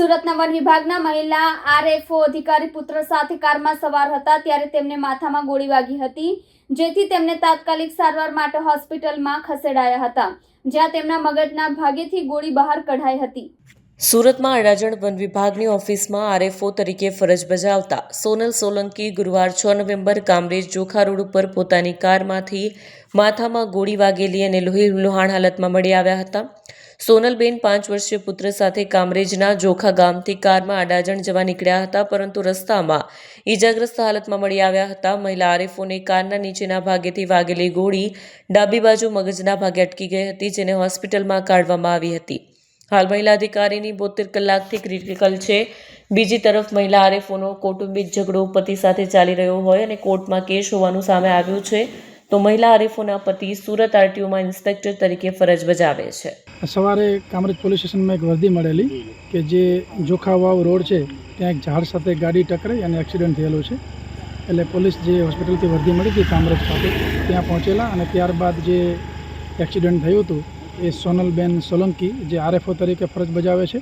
સુરતના વન વિભાગના મહિલા આરએફઓ અધિકારી પુત્ર સાથે કારમાં સવાર હતા ત્યારે તેમને માથામાં ગોળી વાગી હતી, જેથી તેમને તાત્કાલિક સારવાર માટે હોસ્પિટલમાં ખસેડાયા હતા, જ્યાં તેમના મગજના ભાગેથી ગોળી બહાર કઢાઈ હતી. સુરતમાં અડાજણ વન વિભાગની ઓફિસમાં આરએફઓ તરીકે ફરજ બજાવતા સોનલ સોલંકી ગુરુવાર છ નવેમ્બર કામરેજ જોખા રોડ ઉપર પોતાની કારમાંથી માથામાં ગોળી વાગેલી અને લોહી લુહાણ હાલતમાં મળી આવ્યા હતા. સોનલબેન પાંચ વર્ષીય પુત્ર સાથે કામરેજના જોખા ગામથી કારમાં અડાજણ જવા નીકળ્યા હતા, પરંતુ રસ્તામાં ઈજાગ્રસ્ત હાલતમાં મળી આવ્યા હતા. મહિલા આરએફઓને કારના નીચેના ભાગેથી વાગેલી ગોળી ડાબી બાજુ મગજના ભાગે અટકી ગઈ હતી, જેને હોસ્પિટલમાં કાઢવામાં આવી હતી. હાલ મહિલા અધિકારીની બોતેર કલાકથી ક્રિટિકલ છે. બીજી તરફ મહિલા આરેફોનો કૌટુંબિક ઝઘડો પતિ સાથે ચાલી રહ્યો હોય અને કોર્ટમાં કેસ હોવાનું સામે આવ્યું છે, તો મહિલા આરેફોના પતિ સુરત આરટીઓમાં ઇન્સ્પેક્ટર તરીકે ફરજ બજાવે છે. સવારે કામરેજ પોલીસ સ્ટેશનમાં એક વર્દી મળેલી કે જે જોખાવાવ રોડ છે, ત્યાં એક ઝાડ સાથે ગાડી ટકરાઈ અને એક્સિડન્ટ થયેલો છે. એટલે પોલીસ જે હોસ્પિટલથી વર્દી મળી હતી કામરેજ ખાતે, ત્યાં પહોંચેલા અને ત્યારબાદ જે એક્સિડન્ટ થયું હતું એ સોનલબેન સોલંકી જે આરએફઓ તરીકે ફરજ બજાવે છે,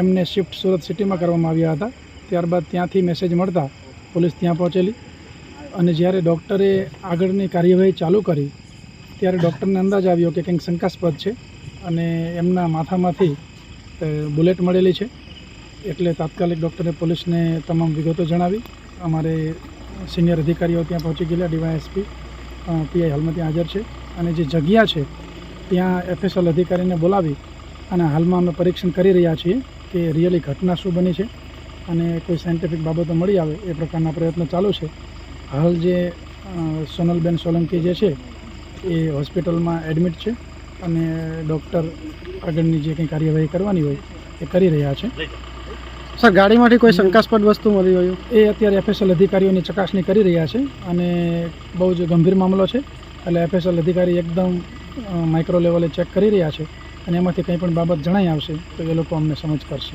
એમને શિફ્ટ સુરત સિટીમાં કરવામાં આવ્યા હતા. ત્યારબાદ ત્યાંથી મેસેજ મળતા પોલીસ ત્યાં પહોંચેલી અને જ્યારે ડૉક્ટરે આગળની કાર્યવાહી ચાલુ કરી, ત્યારે ડૉક્ટરને અંદાજ આવ્યો કે કંઈક શંકાસ્પદ છે અને એમના માથામાંથી બુલેટ મળેલી છે. એટલે તાત્કાલિક ડૉક્ટરે પોલીસને તમામ વિગતો જણાવી. અમારે સિનિયર અધિકારીઓ ત્યાં પહોંચી ગયેલા, ડીવાયએસપી પીઆઈ હાલમાં ત્યાં હાજર છે. અને જે જગ્યા છે ત્યાં એફએસએલ અધિકારીને બોલાવી અને હાલમાં અમે પરીક્ષણ કરી રહ્યા છીએ કે રિયલી ઘટના શું બની છે અને કોઈ સાયન્ટિફિક બાબતો મળી આવે એ પ્રકારના પ્રયત્નો ચાલુ છે. હાલ જે સોનલબેન સોલંકી જે છે એ હોસ્પિટલમાં એડમિટ છે અને ડૉક્ટર આગળની જે કંઈ કાર્યવાહી કરવાની હોય એ કરી રહ્યા છે. સર ગાડીમાંથી કોઈ શંકાસ્પદ વસ્તુ મળી હોય? એ અત્યારે એફએસએલ અધિકારીઓની ચકાસણી કરી રહ્યા છે અને બહુ જ ગંભીર મામલો છે. એટલે એફએસએલ અધિકારી એકદમ માઇક્રો લેવલે ચેક કરી રહ્યા છે અને એમાંથી કંઈ પણ બાબત જણાઈ આવશે તો એ લોકો અમને સમજ કરશે.